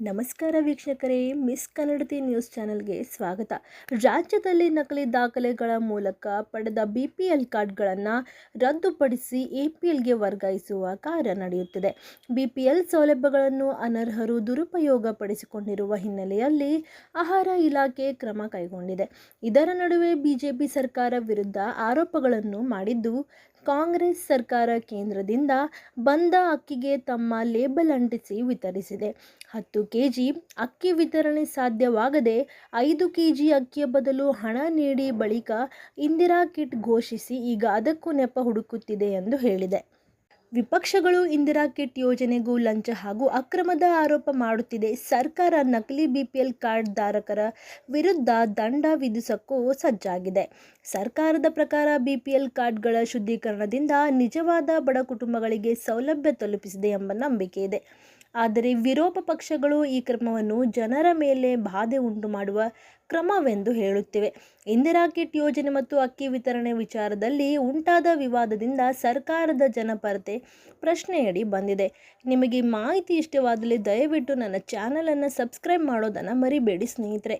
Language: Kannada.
ನಮಸ್ಕಾರ ವೀಕ್ಷಕರೇ, ಮಿಸ್ ಕನ್ನಡತಿ ನ್ಯೂಸ್ ಚಾನೆಲ್ಗೆ ಸ್ವಾಗತ. ರಾಜ್ಯದಲ್ಲಿ ನಕಲಿ ದಾಖಲೆಗಳ ಮೂಲಕ ಪಡೆದ ಬಿ ಪಿ ಎಲ್ ಕಾರ್ಡ್ಗಳನ್ನು ರದ್ದುಪಡಿಸಿ ಎ ಪಿ ಎಲ್ಗೆ ವರ್ಗಾಯಿಸುವ ಕಾರ್ಯ ನಡೆಯುತ್ತಿದೆ. ಬಿ ಪಿ ಎಲ್ ಸೌಲಭ್ಯಗಳನ್ನು ಅನರ್ಹರು ದುರುಪಯೋಗ ಪಡಿಸಿಕೊಂಡಿರುವ ಹಿನ್ನೆಲೆಯಲ್ಲಿ ಆಹಾರ ಇಲಾಖೆ ಕ್ರಮ ಕೈಗೊಂಡಿದೆ. ಇದರ ನಡುವೆ ಬಿಜೆಪಿ ಸರ್ಕಾರ ವಿರುದ್ಧ ಆರೋಪಗಳನ್ನು ಮಾಡಿದ್ದು ಕಾಂಗ್ರೆಸ್ ಸರ್ಕಾರ ಕೇಂದ್ರದಿಂದ ಬಂದ ಅಕ್ಕಿಗೆ ತಮ್ಮ ಲೇಬಲ್ ಅಂಟಿಸಿ ವಿತರಿಸಿದೆ. ಹತ್ತು ಕೆ ಜಿ ಅಕ್ಕಿ ವಿತರಣೆ ಸಾಧ್ಯವಾಗದೆ ಐದು ಕೆ ಜಿ ಅಕ್ಕಿಯ ಬದಲು ಹಣ ನೀಡಿ ಬಳಿಕ ಇಂದಿರಾ ಕಿಟ್ ಘೋಷಿಸಿ ಈಗ ಅದಕ್ಕೂ ನೆಪ ಹುಡುಕುತ್ತಿದೆ ಎಂದು ಹೇಳಿದೆ. ವಿಪಕ್ಷಗಳು ಇಂದಿರಾ ಕಿಟ್ ಯೋಜನೆಗೂ ಲಂಚ ಹಾಗೂ ಅಕ್ರಮದ ಆರೋಪ ಮಾಡುತ್ತಿದೆ. ಸರ್ಕಾರ ನಕಲಿ ಬಿಪಿಎಲ್ ಕಾರ್ಡ್ ಧಾರಕರ ವಿರುದ್ಧ ದಂಡ ವಿಧಿಸಕ್ಕೂ ಸಜ್ಜಾಗಿದೆ. ಸರ್ಕಾರದ ಪ್ರಕಾರ ಬಿಪಿಎಲ್ ಕಾರ್ಡ್ಗಳ ಶುದ್ಧೀಕರಣದಿಂದ ನಿಜವಾದ ಬಡ ಕುಟುಂಬಗಳಿಗೆ ಸೌಲಭ್ಯ ತಲುಪಿಸಿದೆ ಎಂಬ ನಂಬಿಕೆ ಇದೆ. ಆದರೆ ವಿರೋಧ ಪಕ್ಷಗಳು ಈ ಕ್ರಮವನ್ನು ಜನರ ಮೇಲೆ ಬಾಧೆ ಉಂಟು ಮಾಡುವ ಕ್ರಮವೆಂದು ಹೇಳುತ್ತಿವೆ. ಇಂದಿರಾ ಕಿಟ್ ಯೋಜನೆ ಮತ್ತು ಅಕ್ಕಿ ವಿತರಣೆ ವಿಚಾರದಲ್ಲಿ ಉಂಟಾದ ವಿವಾದದಿಂದ ಸರ್ಕಾರದ ಜನಪರತೆ ಪ್ರಶ್ನೆಯಡಿ ಬಂದಿದೆ. ನಿಮಗೆ ಮಾಹಿತಿ ಇಷ್ಟವಾದಲ್ಲಿ ದಯವಿಟ್ಟು ನನ್ನ ಚಾನಲನ್ನು ಸಬ್ಸ್ಕ್ರೈಬ್ ಮಾಡೋದನ್ನು ಮರಿಬೇಡಿ ಸ್ನೇಹಿತರೆ.